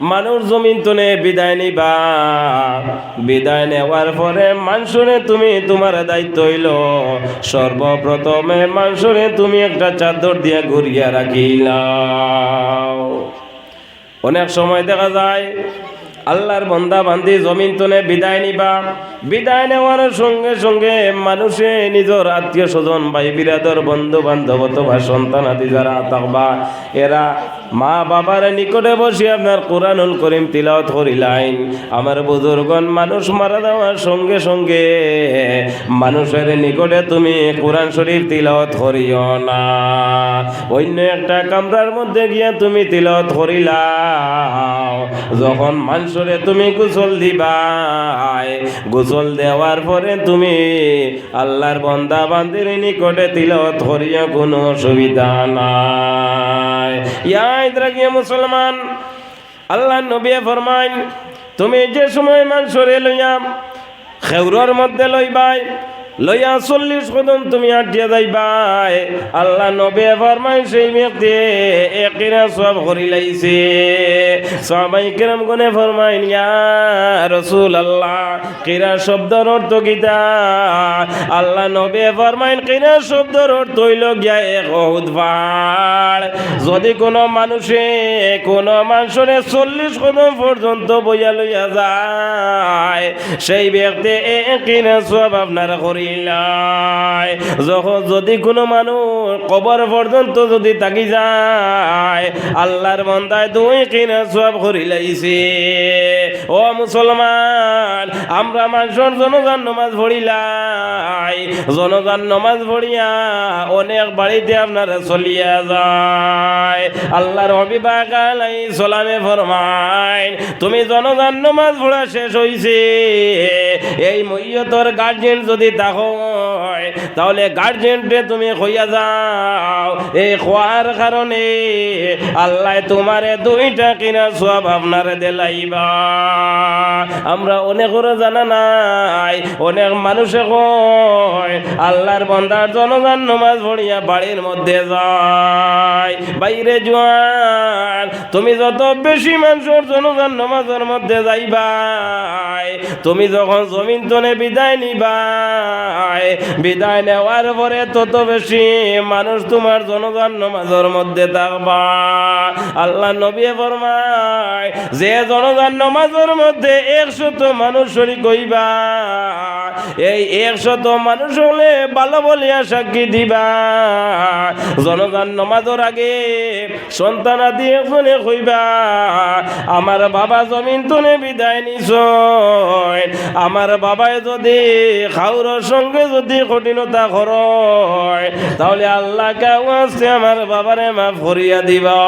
মানুষ জমিন তুনে বিদায় নিবা। বিদায় নেওয়ার পরে মানসুরে তুমি তোমার দায়িত্ব হইল। সর্বপ্রথমে মানসুরে তুমি একটা চাদর দিয়ে ঘুরিয়া রাখিলাও। অনেক সময় দেখা যায় আল্লাহর বন্দা বান্দি জমিন তনে বিদায় নিবা। বিদায় নেওয়ার সঙ্গে সঙ্গে মানুষে নিজের আত্মীয় স্বজন ভাই বিরাদর বন্ধু বান্ধবত বা সন্তান আদি যারা থাকবা, এরা মা বাবার নিকটে বসে আপনার কোরআনুল করিম তিলাওয়াত করিলাইন। আমার বুজুর্গন মানুষ মারা যাওয়ার সঙ্গে সঙ্গে মানুষের নিকটে তুমি কোরআন শরীফ তিলাওয়াত করিও না। অন্য একটা কামরার মধ্যে গিয়া তুমি তিলাওয়াত করিলাও। যখন মানুষরে তুমি গোসল দিবাই, গোসল দেওয়ার পরে তুমি আল্লাহর বন্দা বান্দির নিকটে তিলাওয়াত করিয়া কোনো অসুবিধা নাই। ইয়া ইদ্রাগিয়া মুসলমান আল্লাহ নবী ফরমাইন তুমি যে সময় মানুষরে লইয়াম খেউরর মধ্যে লইবাই লইয়া চল্লিশ কদম তুমি আটিয়া যাইবাই। আল্লাহ নবে ফরমাই সেই ব্যক্তি একিরা সব করি লাইছে। সবাই কিরম গনে ফরমাইন, ইয়া রসুল আল্লাহ কিরা শব্দর অর্থ গীতা আল্লাহ নবে ফরমাইন, কিরা শব্দর অর্থ হইল গিয়া এক উদ্ভার যদি কোনো মানুষে, কোনো মানুষের চল্লিশ কদম পর্যন্ত বইয়া লইয়া যায়, সেই ব্যক্তি একিনা সব আপনার করিলাই যদি কোনো মানুষ কবর পর্যন্ত যদি তাকি যায়, আল্লাহর মন্দায় দুই কিনা সব করিলাইছে ও মুসলমান, আমরা মানুষের জনজান নমাজ পড়িলাই জনজান নমাজ পড়িয়া অনেক বাড়িতে আপনারা চলিয়া যায়। আল্লাহর অবিবাহ আলাই সালামে ফরমাইন, তুমি জনজান নমাজ পড়া শেষ হইছে। এই মৈয়তর গার্জেন যদি দেখো তাহলে গার্জেনটে তুমি হইয়া যাও। এই খোয়ার কারণে আল্লাহ তোমারে দুইটা কিনা সব আপনারে দেলাইবা। আমরা অনেকেরও জানা নাই, অনেক মানুষে কয়, আল্লাহর বন্দার জনগান নমাজ পড়িয়া বাড়ির মধ্যে যায়, বাইরে জোয়ান তুমি যত বেশি মানুষের জনগান নমাজের মধ্যে যাইবাই, তুমি যখন জমিন তনে বিদায় নিবাই বিদায় নেওয়ার পরে তত বেশি মানুষ তোমার জনগণ নমাজের মধ্যে থাকবা। আল্লাহ নবী ফরমায়, যে জনগণ নমাজের মধ্যে একশত মানুষ শরিক হইবা এই একশত মানুষ হলে ভালো বলিয়া সাক্ষী দিবা। জনগণ নমাজের আগে সন্তান আদি একজনে কইবা আমার বাবা জমিন তুনে বিদায় নিছ আমার বাবায় যদি খাউর সঙ্গে যদি কঠিনতা করয়, তাহলে আল্লাহ কেউ আছে আমার বাবারে মাফ করিয়া দিবা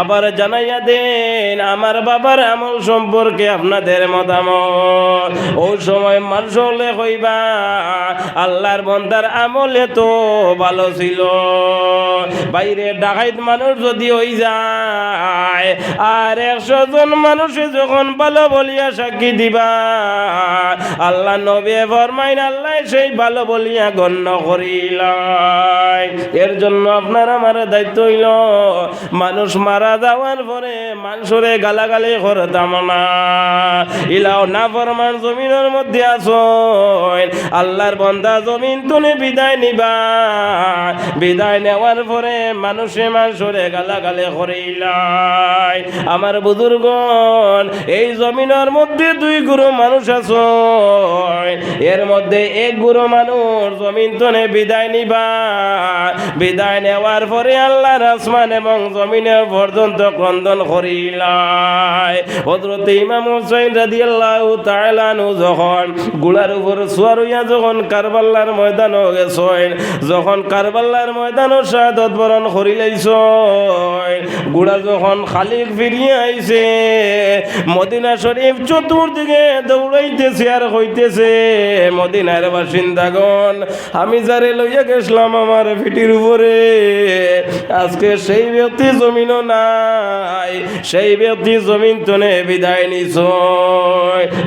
আবার জানাইয়া দেন, আমার বাবার আমল সম্পর্কে আপনাদের মতামত। ওই সময় মানুষ হলে কইবা আল্লাহর বন্দার আমলে তো ভালো ছিল। বাইরে ডাকাইত মানুষ যদি হই যায়, আর একশো জন মানুষে যখন ভালো বলিয়া সাক্ষী দিবা, আল্লাহ নবে ফরমাইন, আল্লাহ সেই ভালো বলিয়া গণ্য করিলাই। এর জন্য আপনার আমার দায়িত্ব হইল, মানুষ মারা যাওয়ার পরে মানুষরে গালাগালি করতাম না ইলাও না ফরমান জমিনের মধ্যে আল্লাহর বন্দা জমিন তুলে বিদায় নিবা। বিদায় নেওয়ার পরে মানুষে মানুষরে গালাগালি করিলাই। আমার বুজুর্গন এই জমিনের মধ্যে দুই গুরু মানুষ আছো। এর মধ্যে এক গুরু মানুষ জমিন তনে বিদায় নিবা। বিদায় নেওয়ার পরে আল্লাহর আসমান এবং জমিনের পর্যন্ত ক্রন্দন করিলাই। হজরত ইমাম হুসাইন রাদিয়াল্লাহু তাআলা যখন গুলার উপর সুয়ার হইয়া যখন কারবাল্লার ময়দান গেছেন যখন কারবাল্লার ময়দান শাহাদত বরণ করিলাইছ গুড়া যখন খালিক ফিরিয়ে আইছে, মদিনা শরীফ চতুর্দিকে দৌড়াইতেছে আর হইতেছে, মদিনার বাসিন্দাগণ, আমি যারে লইয়া গেছিলাম আমার ফিটির উপরে, আজকে সেই ব্যক্তি জমিনও নাই, সেই ব্যক্তি জমিন তনে বিদায় নিছ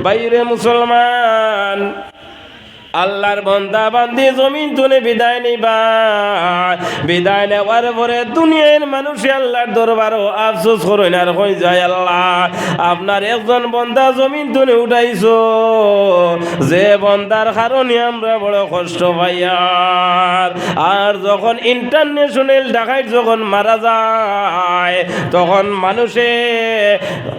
বাইরে মুসলমান জান আল্লাহর বন্দা বান্দি জমিন তুলে বিদায় নিবা। বিদায় নেওয়ার পরে দুনিয়ার মানুষে আল্লাহর দরবারও আফসোস করেন না হয়ে যায় আল্লাহ, আপনার একজন বন্দা জমিন তুলে উঠাইছো। যে বন্দার কারণে আমরা বড় কষ্ট পাইয়ার আর। যখন ইন্টারন্যাশনাল ঢাকায় যখন মারা যায়, তখন মানুষে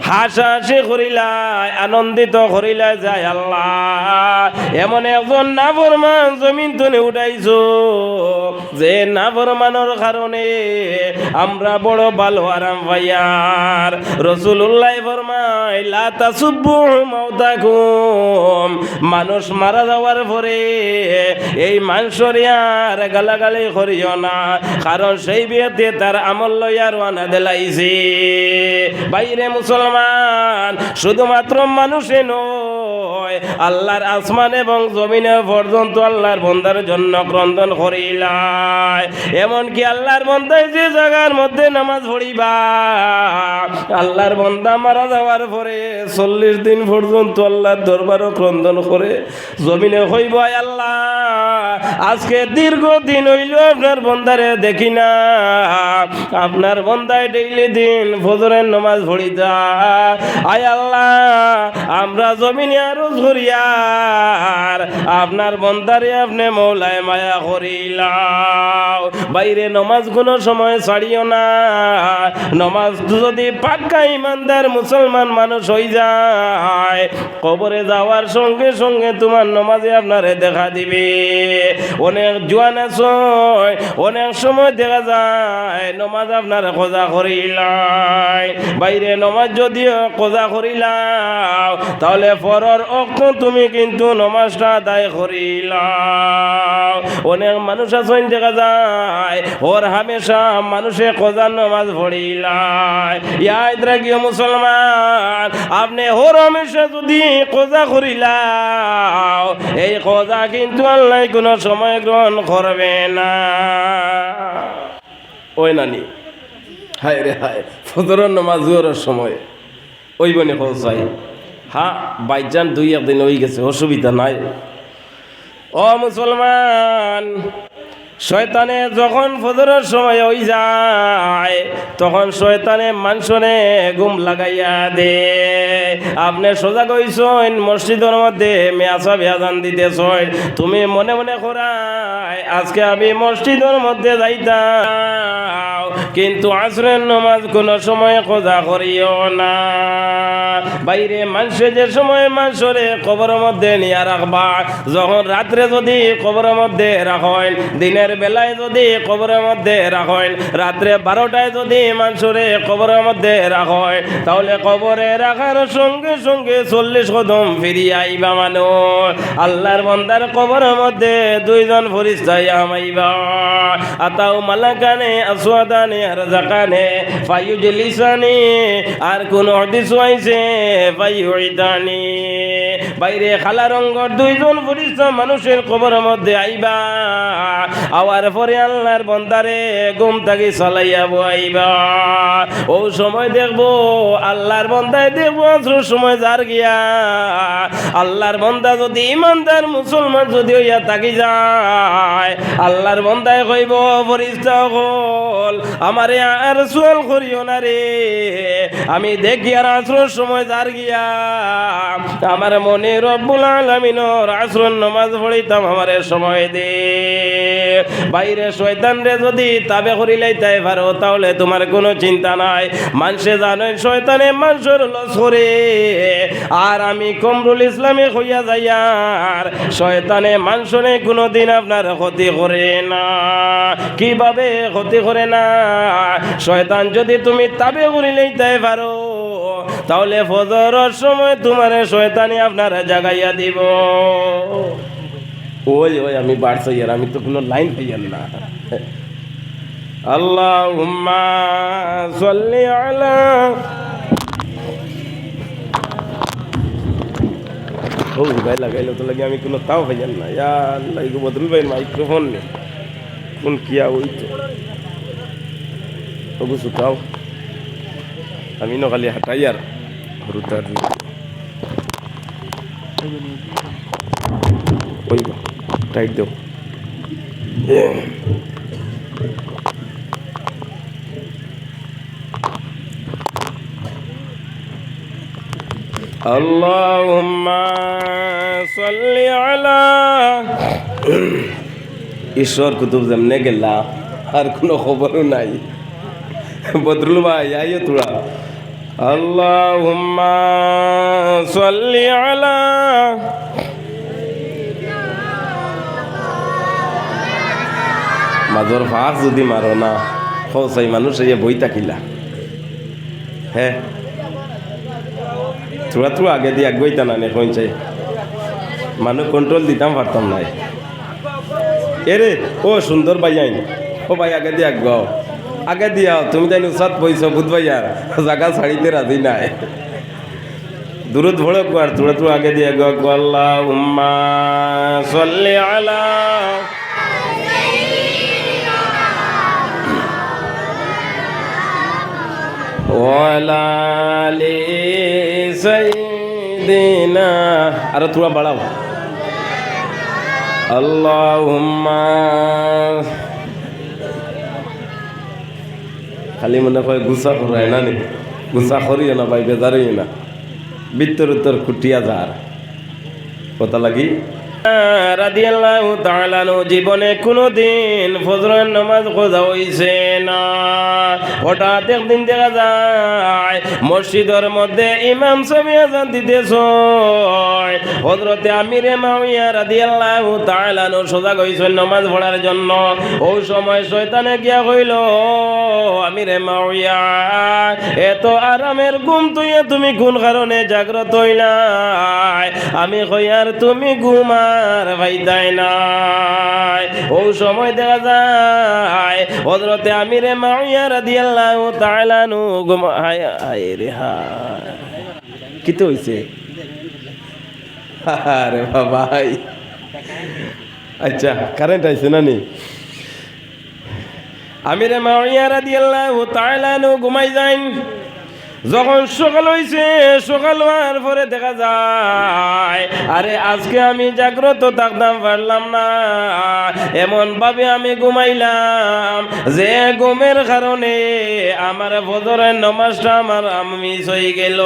হাসাহাসি করিলায়, আনন্দিত করিলায়, যায় আল্লাহ, এমন একজন নাফরমান জমিন তুলে উঠাইছো। যে নাফরমানোর কারণে আমরা বড় ভালো আরাম পাইয়ার রসুল্লাহ ফরমাই লা তাসুব্বু মাউতাকুম। মানুষ মারা যাওয়ার পরে এই মানুষের গালাগালি করিও না, কারণ সেই বিয়েতে তার আমল লইয়ার ওয়ানা দিলাইছে। বাইরে মুসলমান শুধুমাত্র মানুষে নয় আল্লাহর আসমান এবং জমিনে পর্যন্ত আল্লাহর বন্দার জন্য ক্রন্দন করিলাই এমনকি আল্লাহর বন্দায় যে জায়গার মধ্যে নামাজ পড়িবা, আল্লাহর বন্দা মারা যাওয়ার পরে চল্লিশ দিন পর্যন্ত আল্লাহর দরবারও ক্রন্দন করে জমিনে হইব আল্লাহ। আজকে দীর্ঘদিন হইল আপনার বন্দারে দেখি না। আপনার বন্দায় ডেইলি দিন ফজরের নমাজ পড়িতা আয় আল্লাহ, আমরা জমিনে আরও ঝরিয়ার আপনার বন্দারে আপনি মৌলায় মায়া করিলাও। বাইরে নমাজ কোনো সময় ছাড়িও না। নমাজ যদি পাক্কা ইমানদার মুসলমান মানুষ হয়ে যায়, কবরে যাওয়ার সঙ্গে সঙ্গে তোমার নমাজে আপনারে দেখা দিবে। অনেক জোয়ান আছে, অনেক সময় দেখা যায়, নমাজ আপনার খোঁজা করিলাই। বাইরে নমাজ যদিও খোঁজা করিলাও, তাহলে পরর অক্ষ তুমি কিন্তু নমাজটা আদায় করিলাও। অনেক মানুষ আছেন, দেখা যায়, ওর হামেশা মানুষে খোঁজার নমাজ পড়িলাই ইয়াদ রাখিও মুসলমান, আপনি ওর হামেশা যদি কজা করিলাও, এই কজা কিন্তু আল্লাহ কোনো সময় গ্রহণ করবে না। ওই নানি, হায় রে হায়, ফজরের নামাজ সময়, ওই বনে পৌঁছাই হ্যাঁ বাইজান দুই একদিন হয়ে গেছে, অসুবিধা নাই। ও মুসলমান, শয়তানে যখন ফজরের সময় হই যায়, তখন শয়তানে মানসনে গুম লাগাইয়া দে। আপনি সোজা কইছেন মসজিদের মধ্যে মেয়াসা বেয়াজান দিতেছেন তুমি মনে মনে করাই আজকে আমি মসজিদের মধ্যে যাইতাম। কিন্তু আসরের নমাজ কোনো সময় খোঁজা করিও না। বাইরে মানুষে যে সময় মানুষরে কবরের মধ্যে নিয়ে রাখবা, যখন রাত্রে যদি কবরের মধ্যে রাখেন, দিনের বেলায় যদি কবরের মধ্যে রাখেন, রাত্রে বারোটায় যদি মানুষরে কবরের মধ্যে রাখেন, তাহলে কবরে রাখার সঙ্গে সঙ্গে চল্লিশ কদম ফিরিয়ে আইবা মানুষ। আল্লাহর বন্দার কবরের মধ্যে দুইজন ফরিস্তাই আমাইবা। আতাও মালাকানে আসওয়াদানে আর কোন হদিস হইছে রঙ্গর দুইজন মানুষের কবরের মধ্যে আইবা, আওয়ার পরে আল্লাহর বন্দারে ঘুম থাকি চালাইয়া আইবা ও সময় দেখব, আল্লাহর বন্দায় দেখব আসর সময় যার গিয়া। আল্লাহর বন্দা যদি ইমানদার মুসলমান যদি হইয়া থাকি যায় আল্লাহর বন্দায় কইব, ফরিস্তা হল আমারে আর সোয়াল করিও না রে। আমি দেখি আর আসর সময় যার গিয়া, আমার মনে রব্বুল আলমিনর আসর নমাজ পড়িতাম, আমারে সময় দে। বাইরে শয়তান রে যদি তাবে করিলাই তাই পারো, তাহলে তোমার কোনো চিন্তা নাই। মানুষে জানে শয়তানে মানুষের লস করে। আর আমি কমরুল ইসলামে হইয়া যাইয়ার, শয়তানে মানুষনে কোনো দিন আপনার ক্ষতি করে না, কীভাবে ক্ষতি করে না? শয়তান যদি তুমি তাবে করিলেই তাই পারো, তাহলে ফজরের সময় তোমার শয়তানি আপনারা জাগাইয়া দিব। ওই ওই, আমি বাড়ছে ইয়ার, আমি তো কোনো লাইন পাইয়ান না। আল্লাহুম্মা সাল্লি আলা ও ভাই লাগাইলো তো লাগে আমি কোনো তাও পাইয়ান না। ইয়া আল্লাহ ইগো বদরুল ভাই মাইক্রোফোন নে। কোন কিয়া ওই তো। ওগো সুতাও আমি ন খালি হাঁটাই আর হরুতার কইব টাইট দেও। اللهم صل على ঈশ্বর কুতুব যেমনে গেলা আর কোনো খবরও নাই বদরুল ভাই আইও তোরা আল্লাহুম্মা সাল্লি আলা মাজর ফাঁক যদি মারো না ফসাই মানুষ এই বই থাকিলা হ্যাঁ তোরা তো আগে দিয়ে আগুইতা না এখন চাই। মানুষ কন্ট্রোল দিতাম, পারতাম নাই। এরে, ও সুন্দর ভাই আইন। ও ভাই, আগে দিয়ে আগাও আগে দিয়াও তুমি তাই উসাদ পয়সা বুধ ভাইয়ার জাগা ছাড়িতে রাজি নাই। দূরত ভড়ক আর তোরা তো আগে দিয়ে গো আল্লাহ উম্মা সল্লি আলা আরে তোরা বাড়াও। আল্লাহুম্মা। খালি মনে হয় গুসা করায় না নি? গুসা করিও না ভাই বেজারই না। বিত্তর উত্তর কুটিয়া যার। কথা লাগি? জীবনে ফজরের নামাজ খোঁজা না। হঠাৎ একদিন দেখা যায়, মসজিদের মধ্যে ইমাম সাহেব আজান দিতেছ। হযরতে আমিরে মাউইয়া রাদিয়াল্লাহু তাআলা নো সোজা নামাজ পড়ার জন্য। ওই সময় শয়তানে গিয়া কইল, আমিরে মাউইয়া এত আরামের ঘুম তুই, তুমি কোন কারণে জাগ্রত হইলাই আমি কইয়ার তুমি ঘুমার ভাইদাই নাই। ও সময় দেখা যায় হজরতে আমিরে মাউইয়া রাদিয়াল্লাহু তাআলা নু ঘুমা হায় হায় রে হায়। আরে আচ্ছা কারেন্ট আইছে না নি? নু ঘুমাই যাইন। যখন সকাল হইছে, সকাল হওয়ার পরে দেখা যায়, আরে আজকে আমি জাগ্রত থাকতাম, পারলাম না। এমন ভাবে আমি ঘুমাইলাম যে ঘুমের কারণে আমার ফজরের নমাজটা আমার মিস হয়ে গেল।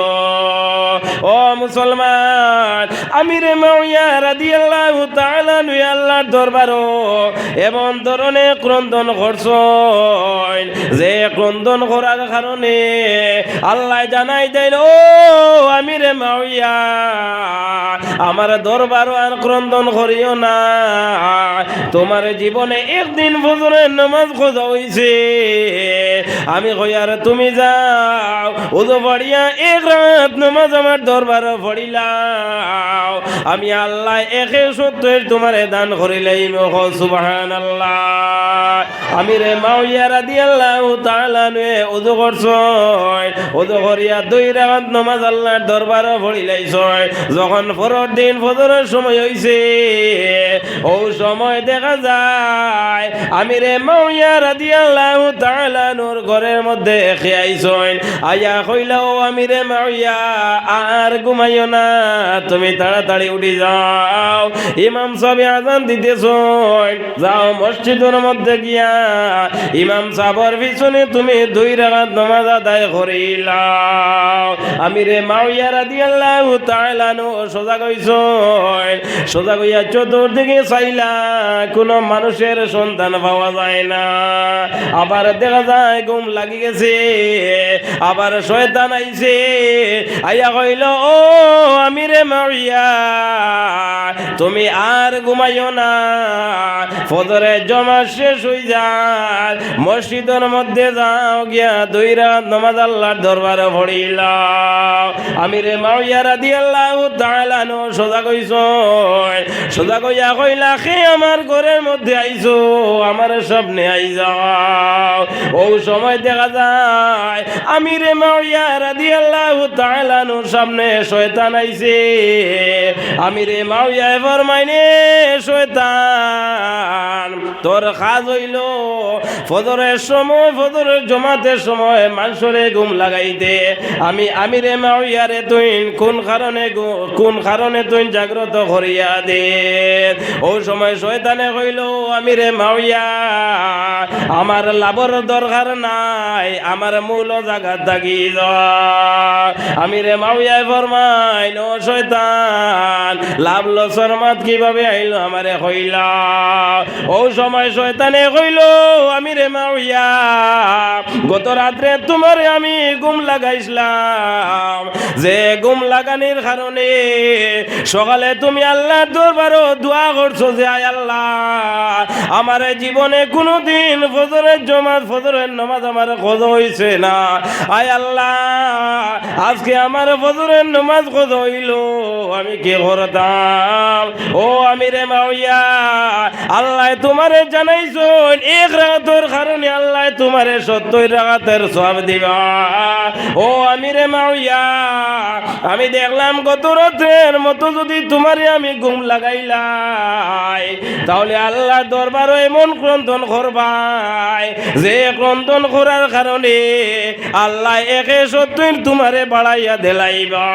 ও মুসলমান আমি রে তাআলা নুই আল্লাহর দরবারও এমন ধরনের ক্রন্দন করছ যে ক্রন্দন করার কারণে আল্লাহ জানাই দেন, ও আমি রে মাউইয়া আমার দরবার আর ক্রন্দন করিও না। তোমার জীবনে একদিন ফজরের নামাজ খোঁজা হইছে। আমি কইয়ার তুমি যাও ওদো পড়িয়া এক রাত নামাজ আমার দরবার পড়িলাও। আমি আল্লাহ একে সত্যের তোমারে দান করিলাই সুবাহান আল্লাহ আমি রে মাউইয়া রাদি আল্লাহ নুয়ে ওদো করছয় ওদো করিয়া দুই রাত নামাজ আল্লাহর দরবারে পড়িলাইছয় যখন পরের দিন ফজরের সময় হইছে, ও সময় দেখা যায় আমি রে মাউইয়া রাদি আল্লাহ তাআলা নূর ঘরের মধ্যে খেয়াইছয় আয়া কইলা, ও আমি রে মাউইয়া আর ঘুমাইও না, তুমি তাড়াতাড়ি উঠি যাও। ইমাম সাহেব আজান দিতেছ, যাও মসজিদের মধ্যে গিয়া, ইমাম সাহর পিছনে তুমি দুই রাখাত নামাজ আদায় করিলাও আমি রে মাউইয়া রাদিয়াল্লাহু তাআলা নো সোজা কইছ সোজা কইয়া চতুর্দিকে চাইলা কোন মানুষের সন্তান পাওয়া যায় না। আবার দেখা যায় ঘুম লাগি গেছে, আবার শয়তান আইছে। আইয়া কইল, ও আমি রে মাউইয়া, তুমি আর ঘুমাইও না। ফজরে জমা শেষ হই যায়। মসজিদের মধ্যে যাও গিয়া দুই রাত নমাজ আল্লাহর দরবারে পড়িলাম আমি রে মাউইয়া রাদি আল্লাহ তাআলানো সোজা কইছ সোজা কইয়া কইলা খে আমার ঘরের মধ্যে আইছো, আমার স্বপ্নে আই যাও। ও সময় দেখা যায়, আমিরে মাওয়া রাদিয়াল্লাহু তাআলা নুর সামনে শয়তান আইছে। আমিরে মাওয়া ফরমাইনে, শয়তান, তোর কাজ হইল ফজরের সময়, ফজরের জমাতের সময় মানুষরে ঘুম লাগাইতে আমি আমিরে মাওয়ারে তুই কোন কারণে কোন কারণে তুই জাগ্রত করিয়া দে। ও সময় শয়তানে কইল আমিরে মাওয়া আমার লাভর দরকার নাই, আমার মূল জায়গা থাকি আমিরে মাওয়াই ফরমাইল, ও শয়তান, লাভ লসর মাত কীভাবে আইল আমারে কইলা? ও সময় শয়তানে কইল, আমিরে মাওয়া গত রাত্রে তোমারে আমি গুম লাগাইছিলাম। যে গুম লাগানির কারণে সকালে তুমি আল্লাহর দরবারও দোয়া করছ যে, আয় আল্লাহ, আমার জীবনে কোনোদিন ফজরের জমাত, ফজরের নামাজ আমার খোঁজ হইছে না। আয় আল্লাহ, আজকে আমার ফজরের নামাজ খোঁজ হইল, আমি কি করতাম? ও আমি রে মাওয়া, আল্লাহ তোমারে জানাইছো, এক রাতের কারণে আল্লাহ তোমারে সত্তর রাগাতের সব দিবা। ও আমি রে মাওয়া আমি দেখলাম গত রাতের মতো যদি তোমারে আমি ঘুম লাগাইলাই, তাহলে আল্লাহ দরবার এমন ক্রন্দন করবাই, যে ক্রন্দন করার কারণে আল্লাহ একে সত্যই তোমারে বাড়াইয়া দেলাইবা।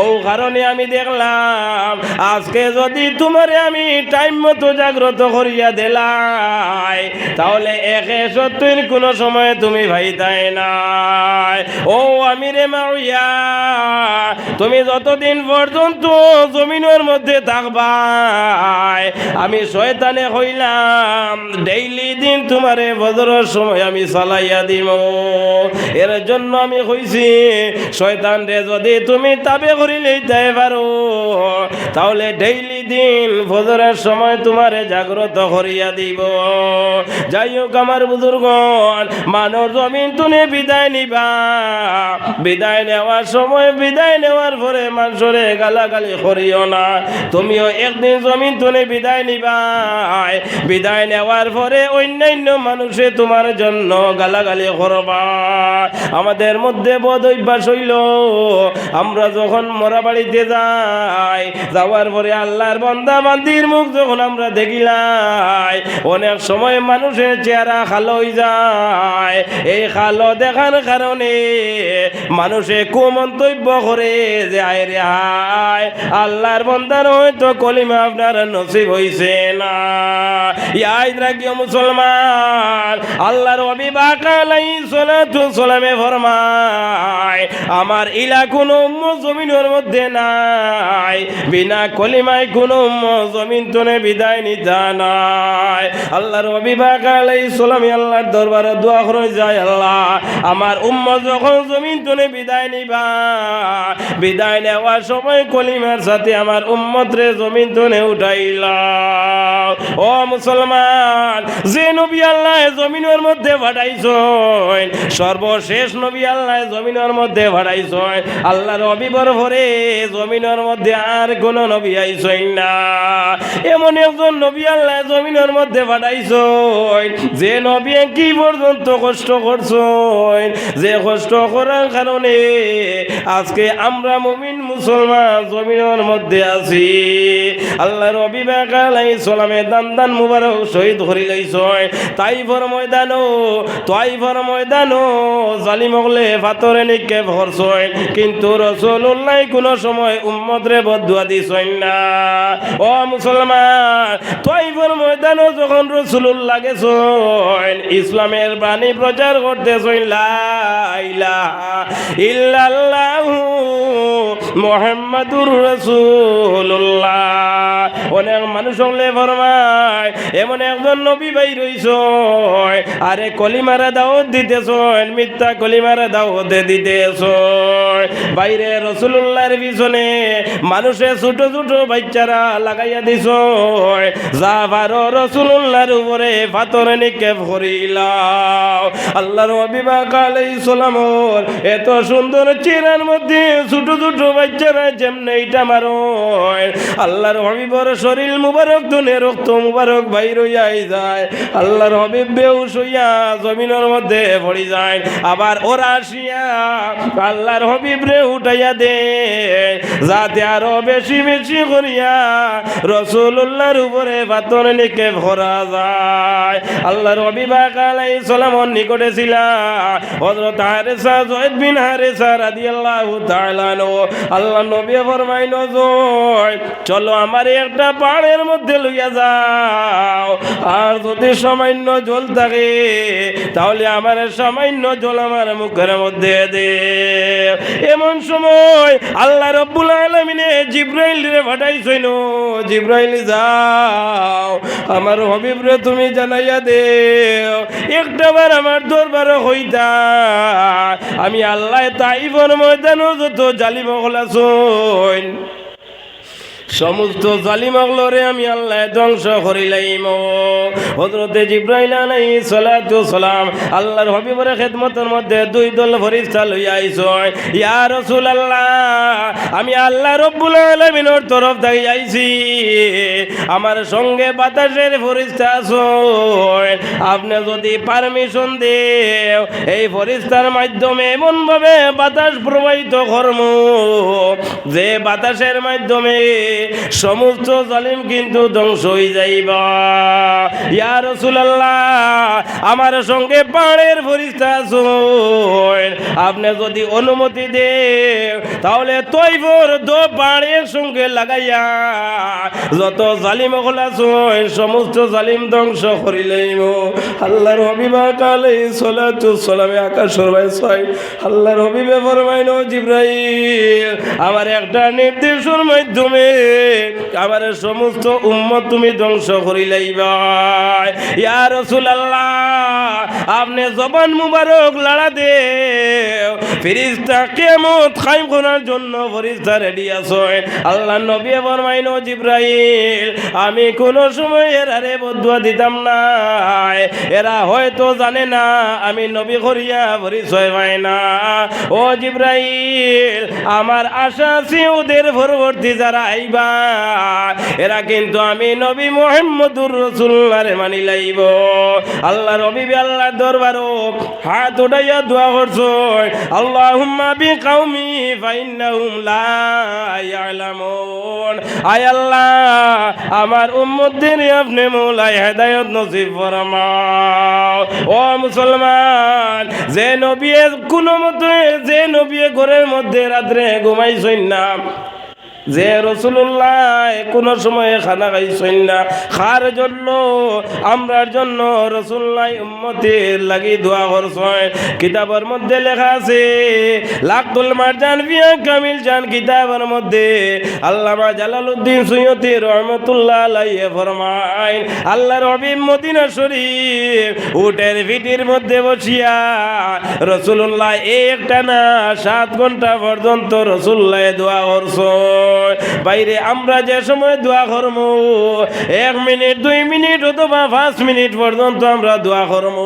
ও কারণে আমি দেখলাম, আজকে যদি তোমারে আমি টাইম মতো জাগ্রত করিয়া দিলাই, তাহলে একে সত্যির কোনো সময় তুমি ভাইতাই নাই। ও আমি রে মাউয়া তুমি যতদিন পর্যন্ত জমিনের মধ্যে থাকবাই, আমি শয়তানে হইলাম, ডেইলি দিন তোমারে বদরের সময় আমি চালাইয়া দিব এর জন্য আমি কইছি, শয়তান রে, যদি তুমি তাবে করিলেই তাই পারো, তাহলে ডেইলি দিন ফজরের সময় তোমারে জাগ্রত করিয়া দিব। যাই হোক আমার বুজুর্গন মানব জমিন তুমি বিদায় নিবা। বিদায় নেওয়ার সময় বিদায় নেওয়ার পরে মানুষরে গালাগালি করিও না। তুমিও একদিন জমিন তুমি বিদায় নিবা বিদায় নেওয়ার পরে অন্যান্য মানুষে তোমার জন্য গালাগালি করবা। আমাদের মধ্যে বদ অভ্যাস হইল, আমরা যখন মরা বাড়িতে যাই, যাওয়ার পরে আল্লাহর বন্দা বান্দির মুখ যখন আমরা দেখিলাই, অনেক সময় মানুষের চেহারা খালো হয়ে যায়। এই খালো দেখার কারণে মানুষে কুমন্তব্য করে রে হায়। আল্লাহর বন্দার হয়তো কলিমা আপনার নসিব হইছে না। মুসলমান, আল্লাহর অবিবাক আলাই ফরমায়, আমার ইলা কোন জমিনের মধ্যে নাই। বিনা কলিমায় কোন জমিন তনে বিদায় নিতা নাই। আল্লাহর অবিবাক আলাই সালামে আল্লাহর দরবারে দোয়া করে যায় আল্লাহ। আমার উম্ম যখন জমিন তনে বিদায় নিবা, বিদায় নেওয়ার সময় কলিমার সাথে আমার উম্মত জমিন উঠাইলা। ও মুসলমান, যে নবী আল্লাহ জমিনের মধ্যে ভাটাইছেন, সর্বশেষ নবী আল্লাহ জমিনের মধ্যে ভাটাইছেন। আল্লাহর অবিবর ভরে জমিনের মধ্যে আর কোন নবী আইছেন না। এমন একজন নবী আল্লাহ জমিনের মধ্যে ভাটাইছেন, যে নবী কি পর্যন্ত কষ্ট করছেন যে কষ্ট করার কারণে আজকে আমরা মুমিন মুসলমান জমিনের মধ্যে আছি। আল্লাহ রবি বেকালাই সালামে দান দান মুবারক শহীদ হরি লাইছয় তাইফর ময়দানো তাইফর ময়দানো জালিমগলে ফাতরে নিকে ভরছয় কিন্তু রসুল্লাহ কোনো সময় উম্মতরে বদুয়া দিছয় না। ও মুসলমান, তাইফর ময়দানো যখন রসুল্লাহ গেছয় ইসলামের বাণী প্রচার করতেছয় লা ইল্লাল্লাহু মোহাম্মদুর রসুল্লাহ অনেক মানুষ হলে ফরমায়, এমন একজন নবী ভাই রইছ আরে কলিমারা দাওয়াত দিতেছ মিথ্যা কলিমারা দাওয়াত দিতেছ বাইরে রসুল্লাহর পিছনে মানুষে ছোট ছোট বাচ্চারা লাগাইয়া দিছ যা পারো রসুল্লাহর উপরে পাথর নিক্ষেপ করিলাম আল্লাহর অবিবাক আলাই সালামর এত সুন্দর চেহারার মধ্যে ছোট ছোট বাচ্চারা যেমনে এইটা মারো আল্লাহর হবিবর শরীর মুবারক দুনে রক্ত মুবারক বাইর হইয়াই যায়। আল্লাহর হবিব বেউস হইয়া জমিনের মধ্যে পড়ি যায়। আবার ওরা আসিয়া আল্লাহর হবিব রে উঠাইয়া দে যাতে আরও বেশি বেশি করিয়া রসুল্লাহর উপরে পাতর নিকে ভরা যায়। আল্লাহর হবিবাক আলাই সালামর নিকটে ছিলা। হযরত হারেসা জয়েদ বিন হারেসা আল্লাহ নবী ফরমাইল জয় চলো আমার একটা পাড়ের মধ্যে লইয়া যাও। আর যদি সামান্য জল থাকে, তাহলে আমার সামান্য জল আমার মুখের মধ্যে দে। এমন সময় আল্লাহ রব্বুল আলমিনে জিব্রাইল রে পাঠাইছইন জিব্রাইল, যাও। আমার হবিব রে তুমি জানাইয়া দে একটাবার আমার দরবার হইতা। আমি আল্লাহ তাইবর ময়দানও যত জালিম হলাছইন সমস্ত জালিমগলরে আমি আল্লাহ ধ্বংস করিলাইম হজরতে জিব্রাইল আলাইহিস সালাতু সালাম আল্লাহর হবিবর খেদমতের মধ্যে দুই দল ফরিস্তা লইয়া আইছ ইয়া রাসূলুল্লাহ, আমি আল্লাহ রব্বুল আলামিনের তরফ থেকে আইছি। আমার সঙ্গে বাতাসের ফরিস্তা আপনি যদি পারমিশন দেও, এই ফরিস্তার মাধ্যমে এমনভাবে বাতাস প্রবাহিত কর্ম, যে বাতাসের মাধ্যমে সমস্ত জালিম কিন্তু ধ্বংস হয়ে যাইবা। ইয়া রাসূলুল্লাহ আমার সঙ্গে পাড়ের ফরিস্তা আপনি যদি অনুমতি দে তাহলে তৈবর দো পাড়ের সঙ্গে লাগাইয়া যত জালিম আছেন, সমস্ত জালিম ধ্বংস করিলেইম আল্লাহর হবিবা কালে সলাতু সালামে আকাশ সরবাই ছয়। আল্লাহর হবিবে ফরমাইন জিব্রাইল, আমার একটা নির্দেশের মাধ্যমে আমার সমস্ত উম্মত তুমি ধ্বংস করিলাইবা ইয়া রাসূলুল্লাহ, আপনি জবান মুবারক লড়া দে ফেরেশতা কিয়ামত কায়েম করার জন্য ফেরেশতা রেডি আছে আল্লাহ নবী ফরমাইন জিব্রাইল, আমি কোন সময় এরারে বদুয়া দিতাম না এরা হয়তো জানে না, আমি নবী করিয়া পরিচয় পাই না। ও জিব্রাইল, আমার আশা আছে ওদের পরবর্তী যারা আইবা, এরা কিন্তু আমি নবী মোহাম্মদুর রসুল্লাহরে মানি লাইব। আল্লাহ রবি আল্লাহ দরবারও হাত উঠাইয়া দোয়া করছ। আল্লাহ বি কাউমি ফাইন্নাহুম লা ইয়ালামুন। আয় আল্লাহ, আমার উম্মতদের আপনি মৌলাই হেদায়ত নসিব ফরমাও। ও মুসলমান, যে নবী কোনো মতে, যে নবী ঘরের মধ্যে রাত্রে ঘুমাইছেন না যে রসুল্লাহ কোনো সময় খানা খাইছেন না, খার জন্য আমরার জন্য রসুল্লাহ উম্মতির লাগি দোয়া করছেন। কিতাবের মধ্যে লেখা আছে লাকুল মারজান বিয়া কামিল জান, কিতাবের মধ্যে আল্লামা জালালউদ্দিন সৈয়দি রহমতুল্লাহ আলাইহি ফরমাইন, আল্লাহর হবিব মদিনা শরীফ উটের ভিটির মধ্যে বসিয়া রসুল্লাহ একটা না সাত ঘণ্টা পর্যন্ত রসুল্লাহ দোয়া করছেন। বাইরে আমরা যে সময় দোয়া করব এক মিনিট, দুই মিনিট অথবা পাঁচ মিনিট পর্যন্ত আমরা দোয়া করব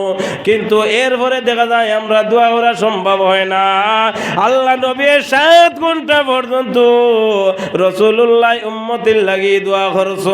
কিন্তু এরপরে দেখা যায় আমরা দোয়া করা সম্ভব হয় না। আল্লাহ নবী সাত ঘণ্টা পর্যন্ত রসুল্লাহ উম্মতির লাগি দোয়া করছ।